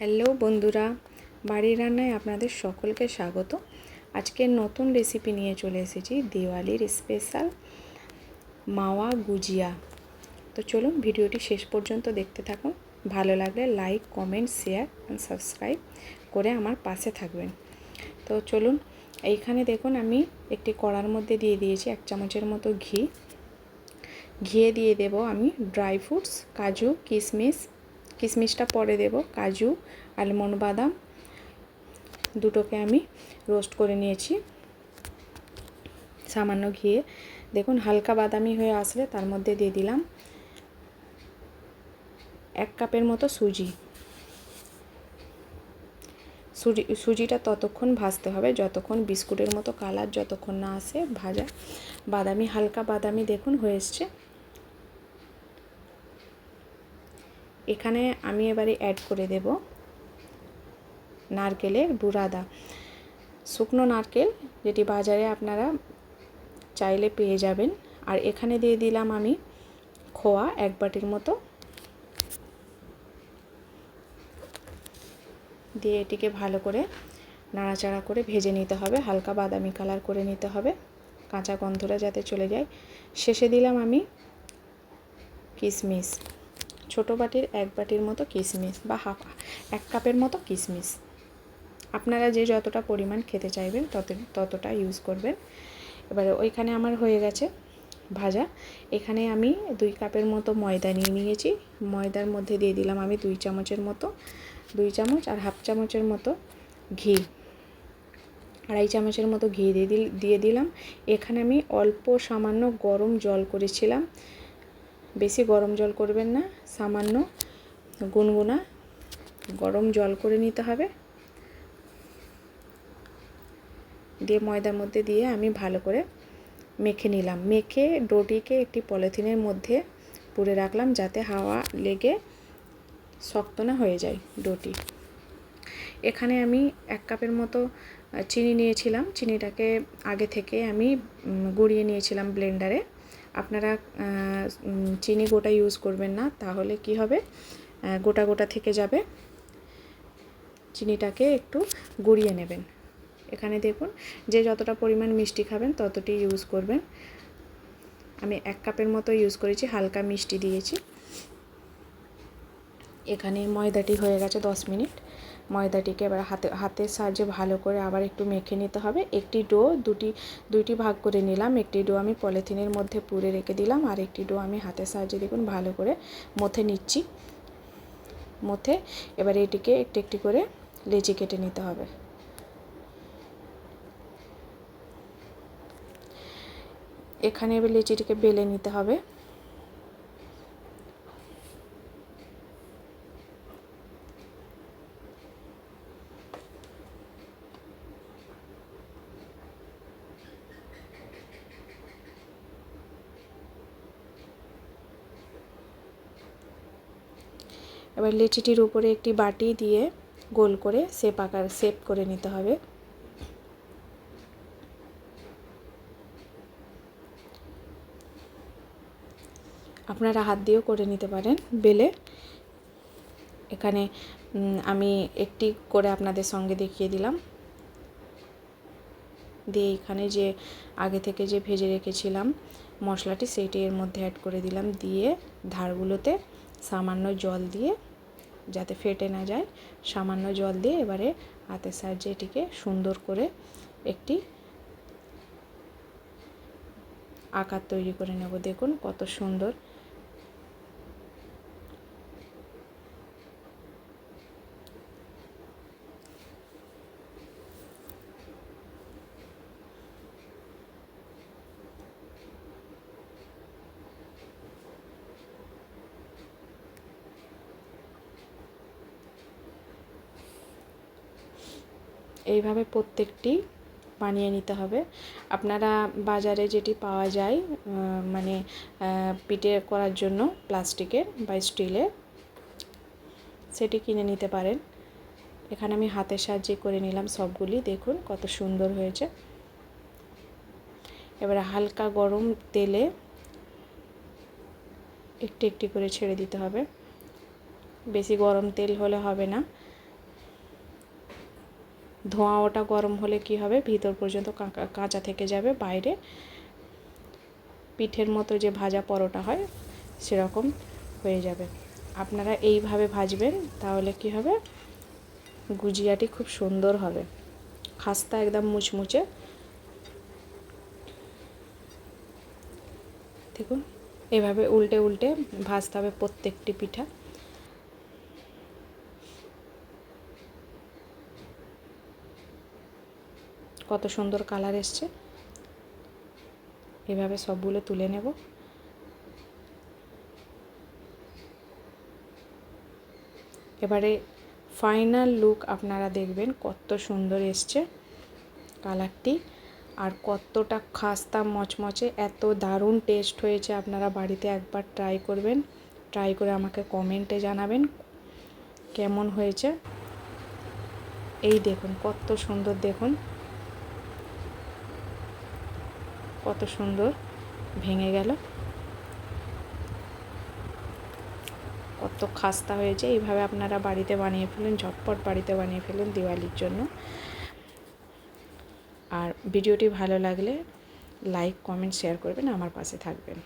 Hello বন্ধুরা, বাড়ির রান্নায় আপনাদের সকলকে স্বাগত। আজকে নতুন রেসিপি নিয়ে চলে এসেছি, দিওয়ালির স্পেশাল মাওয়া গুজিয়া। তো চলুন ভিডিওটি শেষ পর্যন্ত দেখতে থাকুন। ভালো লাগলে like comment share and subscribe করে আমার পাশে থাকবেন। তো চলুন, এইখানে দেখুন আমি একটি কড়ার মধ্যে দিয়ে দিয়েছি এক চামচের মতো ঘি। ঘিয়ে দিয়ে দেব আমি ড্রাই ফ্রুটস কাজু, কিশমিশ কিশমিশটা পরে দেব, কাজু, আলমন্ড, বাদাম, দুটোকে আমি রোস্ট করে নিয়েছি। সামান্য ঘিয়ে। দেখুন, হালকা বাদামি হয়ে আসলে তার মধ্যে দিয়ে দিলাম এক কাপের মতো সুজি। সুজি, সুজিটা ততক্ষণ ভাজতে হবে, যতক্ষণ বিস্কুটের মতো কালার যতক্ষণ না আসে ভাজা। বাদামি, হালকা বাদামি দেখুন হয়ে এসছে। এখানে আমি এবারে অ্যাড করে দেব নারকেলের বুরাদা শুকনো নারকেল যেটি বাজারে আপনারা চাইলে পেয়ে যাবেন। আর এখানে দিয়ে দিলাম আমি খোয়া এক বাটির মতো। দিয়ে এটিকে ভালো করে নাড়াচাড়া করে ভেজে নিতে হবে। হালকা বাদামি কালার করে নিতে হবে। কাঁচা গন্ধটা যাতে চলে যায়। শেষে দিলাম আমি কিশমিশ ছোটো বাটির এক বাটির মতো কিশমিশ বা হাফ এক কাপের মতো কিশমিশ আপনারা যে যতটা পরিমাণ খেতে চাইবেন তত, ততটা ইউজ করবেন। এবারে ওইখানে আমার হয়ে গেছে ভাজা। এখানে আমি দুই কাপের মতো ময়দা নিয়ে নিয়েছি। ময়দার মধ্যে দিয়ে দিলাম আমি দুই চামচের মতো, দুই চামচ আর হাফ চামচের মতো ঘি। আড়াই চামচের মতো ঘি দিয়ে দিল, দিয়ে দিলাম। এখানে আমি অল্প সামান্য গরম জল করেছিলাম। বেশি গরম জল করবেন না, সামান্য গুনগুনা, গরম জল করে নিতে হবে। দিয়ে ময়দার মধ্যে দিয়ে আমি ভালো করে মেখে নিলাম। মেখে ডোটিকে একটি পলিথিনের মধ্যে পুরে রাখলাম যাতে হাওয়া লেগে শক্ত না হয়ে যায় ডোটি। এখানে আমি এক কাপের মতো চিনি নিয়েছিলাম। চিনিটাকে আগে থেকে আমি গুঁড়িয়ে নিয়েছিলাম ব্লেন্ডারে। আপনারা চিনি গোটা ইউজ করবেন না, তাহলে কি হবে? গোটা গোটা থেকে যাবে। চিনিটাকে একটু গুঁড়িয়ে নেবেন। এখানে দেখুন, যে যতটা পরিমাণ মিষ্টি খাবেন, ততটি ইউজ করবেন। আমি এক কাপের মতো ইউজ করেছি, হালকা মিষ্টি দিয়েছি। এখানে ময়দাটি হয়ে গেছে দশ মিনিট। ময়দাটিকে এবার হাতে হাতের সাহায্যে ভালো করে আবার একটু মেখে নিতে হবে। একটি ডো, দুটি, দুইটি ভাগ করে নিলাম। একটি ডো আমি পলিথিনের মধ্যে পুরে রেখে দিলাম আর একটি ডো আমি হাতের সাহায্যে দেখুন ভালো করে মথে নিচ্ছি। মথে এবার এটিকে একটি একটি করে লেচি কেটে নিতে হবে। এখানে এবার লেচিটিকে বেলে নিতে হবে। এবার লেচিটির উপরে একটি বাটি দিয়ে গোল করে সেপ আকার, শেপ করে নিতে হবে। আপনারা হাত দিয়েও করে নিতে পারেন বেলে। এখানে আমি একটি করে আপনাদের সঙ্গে দেখিয়ে দিলাম। দিয়ে এখানে যে আগে থেকে যে ভেজে রেখেছিলাম মশলাটি, সেইটি এর মধ্যে অ্যাড করে দিলাম। দিয়ে ধারগুলোতে সামান্য জল দিয়ে যাতে ফেটে না যায়, সামান্য জল দিয়ে এবারে হাতের সাহায্যে এটিকে সুন্দর করে একটি আকার তৈরি করে নেব। দেখুন কত সুন্দর এইভাবে প্রত্যেকটি বানিয়ে নিতে হবে। আপনারা বাজারে যেটি পাওয়া যায় মানে পিঠে করার জন্য প্লাস্টিকের বা স্টিলের, সেটি কিনে নিতে পারেন। এখানে আমি হাতের সাহায্যে করে নিলাম সবগুলি। দেখুন কত সুন্দর হয়েছে। এবারে হালকা গরম তেলে একটি একটি করে ছেড়ে দিতে হবে। বেশি গরম তেল হলে হবে না। ধোঁয়া ওটা গরম হলে কি হবে? ভিতর পর্যন্ত কাঁচা থেকে যাবে, বাইরে। পিঠের মতো যে ভাজা পরোটা হয়, সেরকম হয়ে যাবে। আপনারা এইভাবে ভাজবেন, তাহলে কি হবে? গুজিয়াটি খুব সুন্দর হবে। খাস্তা একদম মুচমুচে। দেখুন, এভাবে উল্টে উল্টে ভাজতে হবে প্রত্যেকটি পিঠা। কত সুন্দর কালার এসছে। এভাবে সবগুলো তুলে নেব। এবারে ফাইনাল লুক আপনারা দেখবেন কত সুন্দর এসছে কালারটি আর কতটা খাস্তা মচমচে, এত দারুণ টেস্ট হয়েছে আপনারা বাড়িতে একবার ট্রাই করবেন। ট্রাই করে আমাকে কমেন্টে জানাবেন কেমন হয়েছে। এই দেখুন কত সুন্দর দেখুন। কত সুন্দর ভেঙে গেল। কত খাস্তা হয়েছে। এইভাবে আপনারা বাড়িতে বানিয়ে ফেলেন, ঝটপট বাড়িতে বানিয়ে ফেলুন দিওয়ালির জন্য। আর ভিডিওটি ভালো লাগলে লাইক, কমেন্ট, শেয়ার করবেন, আমার পাশে থাকবেন।